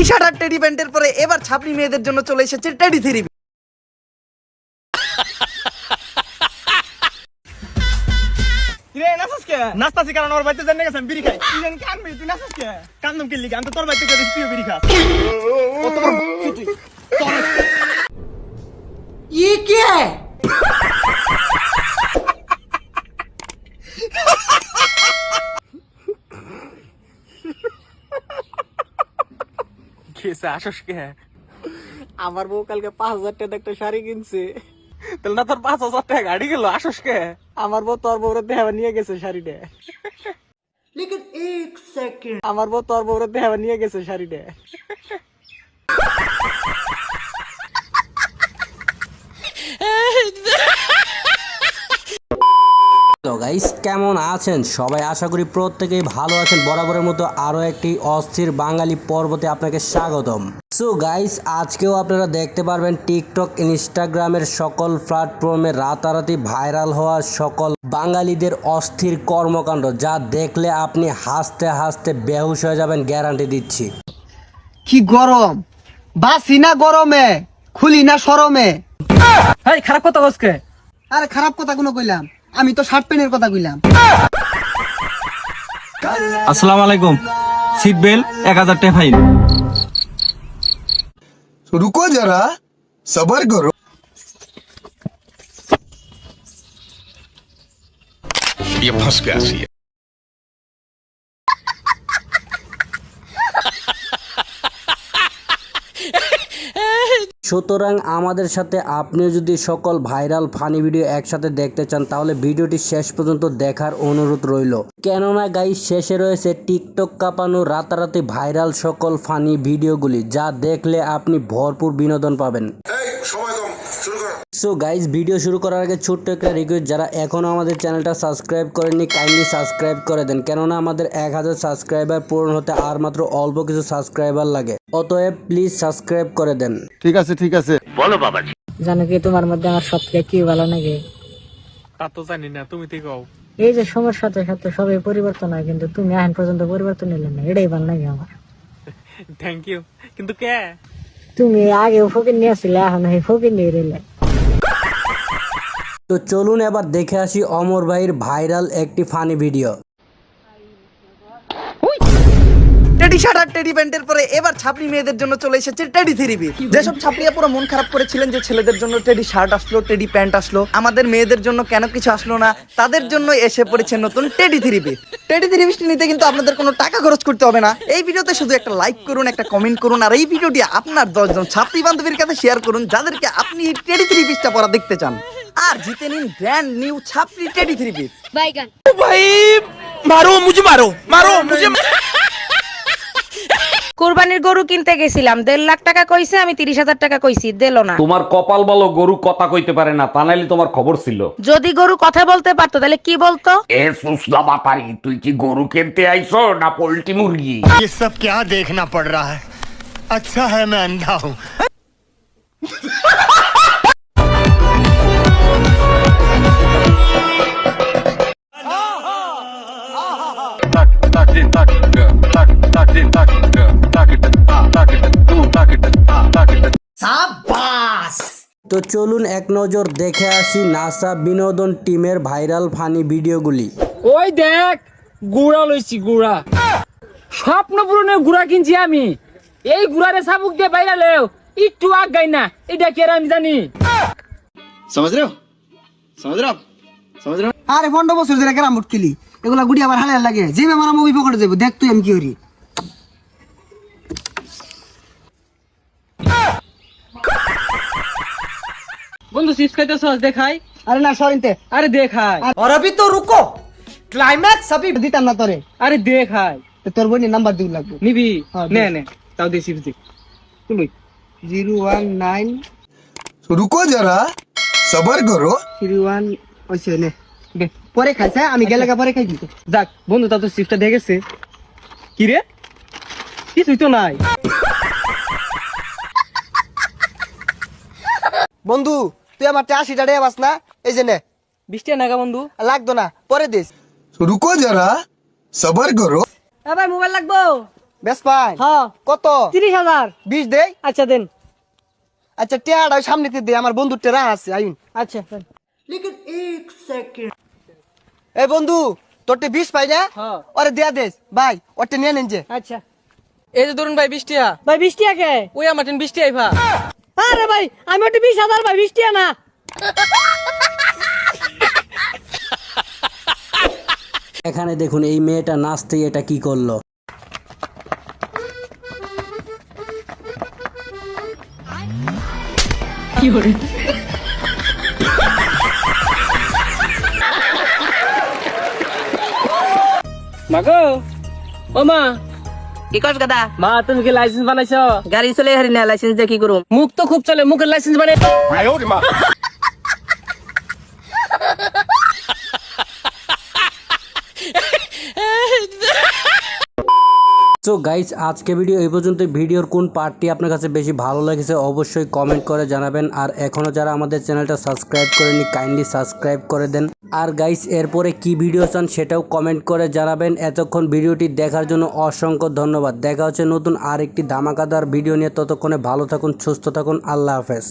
Teddy shirt আর teddy প্যান্টের পরে এবার ছাপড়ি মেয়েদের জন্য চলে এসেছে টেডি থ্রি কিরে নাচস কে নাচতাছি কারণ ওর বাড়িতে জানে গেছেন বিড়ি খাই তুই জানি কানবি তুই নাচস কে কান্দম কি লিখে আমি তো তোর বাড়িতে করে তুইও বিড়ি খাস কত বড় তুই ये क्या है খেয়েছে আসস কে আমার বউ কালকে পাঁচ হাজার টাকা একটা শাড়ি কিনছে তাহলে না তোর পাঁচ হাজার টাকা গাড়ি গেল আসস কে আমার বউ তোর বউরে দেখাবার নিয়ে গেছে শাড়িটা लेकिन एक सेकंड আমার বউ তোর বউরে দেখাবার নিয়ে গেছে শাড়িটা তো গাইস কেমন আছেন? সবাই আশা করি প্রত্যেকেই ভালো আছেন। বরাবরের মতো আরও একটি অস্থির বাঙালি পর্বতে আপনাকে স্বাগতম। সো গাইস আজকেও আপনারা দেখতে পারবেন টিকটক ইনস্টাগ্রামের সকল প্ল্যাটফর্মে রাতারাতি ভাইরাল হওয়া সকল বাঙালিদের অস্থির কর্মকাণ্ড যা দেখলে আপনি হাসতে হাসতে বেহুশ হয়ে যাবেন গ্যারান্টি দিচ্ছি। কি গরম? বাসি না গরমে? খুলি না সরমে? খারাপ কথা বসকে আরে খারাপ কথা কোনো কইলাম। আমি তো শার্ট প্যান্টের কথা কইলাম আসসালামু আলাইকুম সিট বেল্ট এক হাজার টাকা ফাইন रुको जरा सबर करो ये फंस गया সুতরাং আমাদের সাথে আপনিও যদি সকল ভাইরাল ফানি ভিডিও একসাথে দেখতে চান, তাহলে ভিডিওটি শেষ পর্যন্ত দেখার অনুরোধ রইল। কেননা গাই শেষে রয়েছে টিকটক কাঁপানো, রাতারাতি ভাইরাল সকল ফানি ভিডিওগুলি, যা দেখলে আপনি ভরপুর বিনোদন পাবেন। সো গাইজ ভিডিও শুরু করার আগে ছোট্ট একটা রিকোয়েস্ট যারা এখনও আমাদের চ্যানেলটা সাবস্ক্রাইব করেননি কাইন্ডলি সাবস্ক্রাইব করে দেন। কেননা আমাদের এক হাজার সাবস্ক্রাইবার পূরণ হতে আর মাত্র অল্প কিছু সাবস্ক্রাইবার লাগে। অতএব প্লিজ সাবস্ক্রাইব করে দেন। ঠিক আছে ঠিক আছে। বলো বাবা জানো কি তোমার মধ্যে আমার সব থেকে কি ভালো লাগে তা তো জানি না তুমি তো কও? এই যে সময়ের সাথে সাথে সবাই পরিবর্তন হয় কিন্তু তুমি এখন পর্যন্ত পরিবর্তন নিলে না এটাই ভালো লাগে আমার? থ্যাংক ইউ কিন্তু কে? তুমি আগে ফকির নিয়ে আসছিলে এখন এই ফকির নিয়ে রইলে। তো চলুন এবার দেখে আসি অমর ভাইয়ের ভাইরাল একটি ফানি ভিডিও। টেডি প্যান্টের পরে এবার মেয়েদের জন্য চলে এসেছে টেডি যেসব মন খারাপ করেছিলেন যে ছেলেদের জন্য টেডি শার্ট আসলো প্যান্ট আসলো, আমাদের মেয়েদের জন্য কেন কিছু আসলো না, তাদের জন্য এসে পড়েছে নতুন টেডি টেডি নিতে কিন্তু আপনাদের কোনো টাকা খরচ করতে হবে না। এই ভিডিওতে শুধু একটা লাইক করুন, একটা কমেন্ট করুন, আর এই ভিডিওটি আপনার দশজন ছাত্রী বান্ধবীর কাছে শেয়ার করুন, যাদেরকে আপনি টেডি থ্রি পিসটা পরা দেখতে চান। আর জিতে নিন ব্র্যান্ড নিউ ছাপড়ি টেডি থ্রি পিস বাইগান কোরবানির গরু কিনতে গেছিলাম দেড় লাখ টাকা কইছে আমি তিরিশ হাজার টাকা কইছি দিল না তোমার কপাল বলো গরু কথা কইতে পারে না তা নাইলে তোমার খবর ছিল যদি গরু কথা বলতে পারতো তাহলে কি বলতো এ সুসলা বাপারি তুই কি গরু কিনতে আইছো না পোল্ট্রি মুরগি ये सब क्या देखना पड़ रहा है अच्छा है मैं अंधा हूँ তো চলুন এক নজর দেখে আসি নাসা বিনোদন টিমের ভাইরাল ফানি ভিডিওগুলি। ওই দেখ গুড়া লইছি গুড়া। স্বপ্ন পূরণের গুড়া কিনছি আমি। এই গুড়া রে সাবুক দিয়ে ভাইরাল লেও একটু আগ গাই না এটা কে আমি জানি? সমাজ রে সমাজ আরে ফন্ডো বসুর ধরে গ্রাম মুটকিলি এগুলা গুড়ি আবার হালে লাগে। যে আমার মুভি পকড়ে যাবে দেখ তুই আমি কি করি? বন্ধু চিপস খাইতেছ দেখাই আরে না সরিনতে আরে দেখাই और अभी तो रुको क्लाइमैक्स अभी দিতাম না তোরে আরে দেখাই তো তোর বোনের নাম্বার দিব লাগবে নিবি হ্যাঁ, নে দে। নে তাও দে চিপস দে তুই জিরো ওয়ান নাইন रुको जरा सबर करो থ্রি ওয়ান ওইসে নে দে। পরে খাইছে আমি গেলে গা পরে খাই দিতে যাক বন্ধু তাও তো চিপসটা দেখেছে কি রে কিছুই তো নাই বন্ধু তুই আমার তে আশিটা টাকা পাস না? এই যে নে। নাগা বন্ধু? লাগতো না পরে দিস। রুকো যারা সবার করো। ভাই মোবাইল লাগবো? বেশ পাই। হ্যাঁ কত? তিরিশ হাজার। বিশ আচ্ছা দেন। আচ্ছা সামনে দে আমার বন্ধু টেরা আছে আইন। আচ্ছা এক সেকেন্ড এই বন্ধু তোরটে বিশ পাই না? ওরে দেয়া দেশ ভাই ওরটে নিয়ে নিন যে। আচ্ছা। এই যে ধরুন ভাই বিশ ভাই বিশ কে ওই আমার টেন বিশ ভাই আরে ভাই আমি ওটা বিশ হাজার ভাই বিশ টাকা না এখানে দেখুন এই মেয়েটা নাচতেই এটা কি করল? মাগো ও মা কি কস গাদা? মা তুমি কি লাইসেন্স বানাইছো? গাড়ি চলে হারি না লাইসেন্স দিয়ে কি করুম? মুখ তো খুব চলে মুখের লাইসেন্স বানাই সো গাইস আজকে ভিডিও এই পর্যন্ত ভিডিওর কোন পার্টটি আপনার কাছে বেশি ভালো লেগেছে অবশ্যই কমেন্ট করে জানাবেন। আর এখনও যারা আমাদের চ্যানেলটা সাবস্ক্রাইব করেনি কাইন্ডলি সাবস্ক্রাইব করে দেন। আর গাইস এরপরে কি ভিডিও চান সেটাও কমেন্ট করে জানাবেন। এতক্ষণ ভিডিওটি দেখার জন্য অসংখ্য ধন্যবাদ। দেখা হচ্ছে নতুন আরেকটি ধামাকাদার ভিডিও নিয়ে। ততক্ষণে ভালো থাকুন, সুস্থ থাকুন। আল্লাহ হাফেজ।